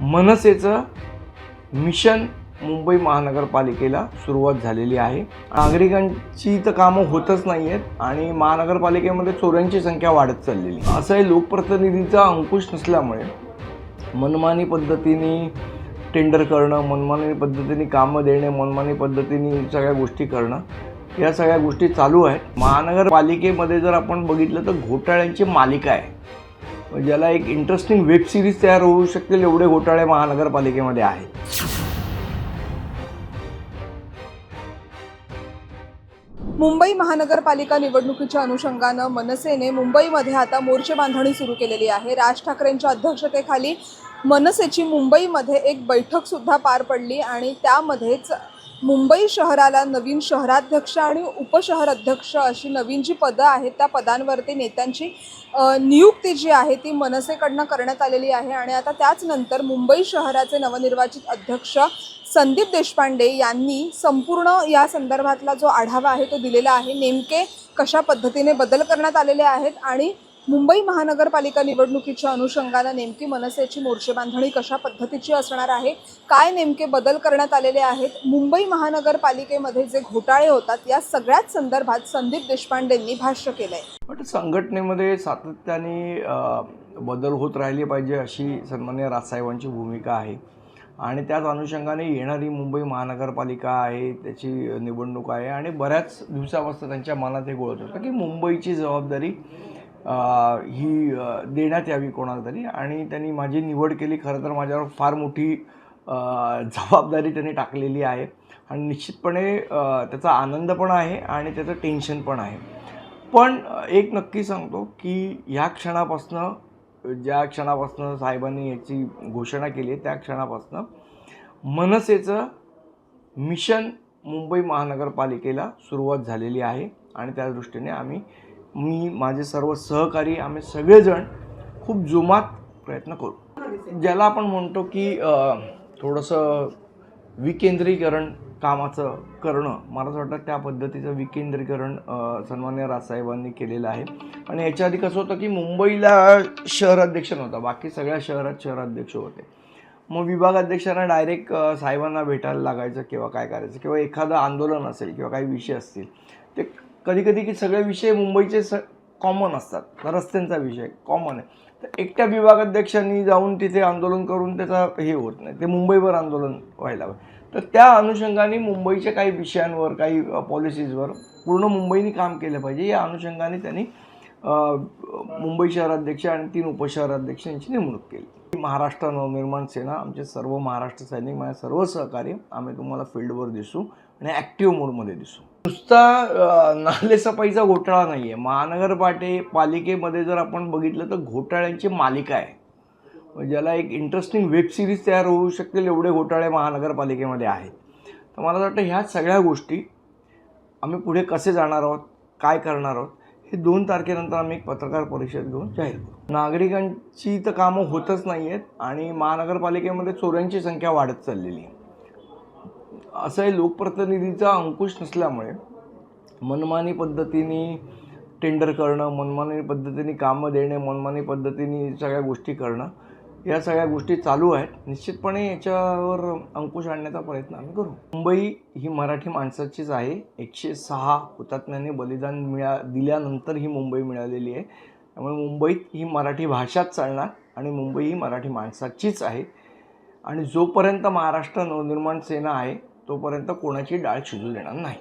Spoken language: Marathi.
मनसेचं मिशन मुंबई महानगरपालिकेला सुरुवात झालेली आहे. नागरिकांची तर कामं होतच नाही आहेत आणि महानगरपालिकेमध्ये चोऱ्यांची संख्या वाढत चाललेली असं हे लोकप्रतिनिधीचा अंकुश नसल्यामुळे मनमानी पद्धतीने टेंडर करणं मनमानी पद्धतीने कामं देणे मनमानी पद्धतीने सगळ्या गोष्टी करणं या सगळ्या गोष्टी चालू आहेत. महानगरपालिकेमध्ये जर आपण बघितलं तर घोटाळ्यांची मालिका आहे. ज्याला एक इंटरेस्टिंग वेब सिरीज तयार होऊ शकतील एवढे घोटाळे महानगरपालिकेमध्ये आहेत. मुंबई महानगरपालिका निवडणुकीच्या अनुषंगानं मनसेने मुंबईमध्ये आता मोर्चे बांधणी सुरू केलेली आहे. राज ठाकरेंच्या अध्यक्षतेखाली मनसेची मुंबईमध्ये एक बैठकसुद्धा पार पडली आणि त्यामध्येच मुंबई शहराला नवीन शहराध्यक्ष आणि उपशहराध्यक्ष अशी नवीन जी पदं आहेत त्या पदांवरती नेत्यांची नियुक्ती जी आहे ती मनसेकडनं करण्यात आलेली आहे. आणि आता त्याच नंतर मुंबई शहराचे नवनिर्वाचित अध्यक्ष संदीप देशपांडे यांनी संपूर्ण या संदर्भातला जो आढावा आहे तो दिलेला आहे. नेमके कशा पद्धतीने बदल करण्यात आलेले आहेत आणि मुंबई महानगरपालिका निवडणुकीच्या अनुषंगानं नेमकी मनसेची मोर्चे बांधणी कशा पद्धतीची असणार आहे? काय नेमके बदल करण्यात आलेले आहेत? मुंबई महानगरपालिकेमध्ये जे घोटाळे होतात या सगळ्याच संदर्भात संदीप देशपांडेंनी भाष्य केलं आहे पण संघटनेमध्ये सातत्याने बदल होत राहिले पाहिजे अशी सन्मान्य राजसाहेबांची भूमिका आहे. आणि त्याच अनुषंगाने येणारी मुंबई महानगरपालिका आहे त्याची निवडणूक आहे आणि बऱ्याच दिवसापासून त्यांच्या मनात हे गोळत होतं की मुंबईची जबाबदारी ही देण्यात यावी कोणाला तरी. आणि त्यांनी माझी निवड केली. खरं तर माझ्यावर फार मोठी जबाबदारी त्यांनी टाकलेली आहे. आणि निश्चितपणे त्याचा आनंद पण आहे आणि त्याचं टेन्शन पण आहे. पण एक नक्की सांगतो की ह्या क्षणापासनं ज्या क्षणापासनं साहेबांनी याची घोषणा केली आहे त्या क्षणापासनं मनसेचं मिशन मुंबई महानगरपालिकेला सुरुवात झालेली आहे. आणि त्या दृष्टीने आम्ही मी माझे सर्व सहकारी आम्ही सगळेजण खूप जोमात प्रयत्न करू. ज्याला आपण म्हणतो की थोडंसं विकेंद्रीकरण कामाचं करणं. मला असं वाटतं त्या पद्धतीचं विकेंद्रीकरण सन्मान्य राजसाहेबांनी केलेलं आहे. आणि याच्या आधी कसं होतं की मुंबईला शहराध्यक्ष नव्हता. बाकी सगळ्या शहरात शहराध्यक्ष होते. मग विभागाध्यक्षांना डायरेक्ट साहेबांना भेटायला लागायचं किंवा काय करायचं किंवा एखादं आंदोलन असेल किंवा काही विषय असतील ते कधी कधी की सगळे विषय मुंबईचे स कॉमन असतात. रस्त्यांचा विषय कॉमन आहे. तर एकट्या विभागाध्यक्षांनी जाऊन तिथे आंदोलन करून त्याचा हे होत नाही. ते मुंबईवर आंदोलन व्हायला हवं. तर त्या अनुषंगाने मुंबईच्या काही विषयांवर काही पॉलिसीजवर पूर्ण मुंबईने काम केलं पाहिजे. या अनुषंगाने त्यांनी मुंबई शहराध्यक्ष आणि तीन उपशहराध्यक्षांची नेमणूक केली. महाराष्ट्र नवनिर्माण सेना आमचे सर्व महाराष्ट्र सैनिक माझ्या सर्व सहकारी आम्ही तुम्हाला फील्डवर दिसू आणि ॲक्टिव्ह मोडमध्ये दिसू. नुसता नालेसफाईचा घोटाळा नाही आहे महानगरपाटे पालिकेमध्ये जर आपण बघितलं तर घोटाळ्यांची मालिका आहे. ज्याला एक इंटरेस्टिंग वेब सिरीज तयार होऊ शकतील एवढे घोटाळे महानगरपालिकेमध्ये आहेत. तर मला असं वाटतं ह्या सगळ्या गोष्टी आम्ही पुढे कसे जाणार आहोत काय करणार आहोत हे दोन तारखेनंतर आम्ही एक पत्रकार परिषद घेऊन जाहीर करू. नागरिकांची तर कामं होतच नाही आहेत आणि महानगरपालिकेमध्ये चोऱ्यांची संख्या वाढत चाललेली आहे. असं हे लोकप्रतिनिधीचा अंकुश नसल्यामुळे मनमानी पद्धतीने टेंडर करणं मनमानी पद्धतीने कामं देणे मनमानी पद्धतीने सगळ्या गोष्टी करणं या सगळ्या गोष्टी चालू आहेत. निश्चितपणे याच्यावर अंकुश आणण्याचा प्रयत्न आम्ही करू. मुंबई ही मराठी माणसाचीच आहे. एकशे सहा हुतात्म्यांनी बलिदान मिळा दिल्यानंतर ही मुंबई मिळालेली आहे. त्यामुळे मुंबईत ही मराठी भाषाच चालणार आणि मुंबई ही मराठी माणसाचीच आहे. आणि जोपर्यंत महाराष्ट्र नवनिर्माण सेना आहे तोपर्यंत कोणाची डाळ शिजू देणार नाही.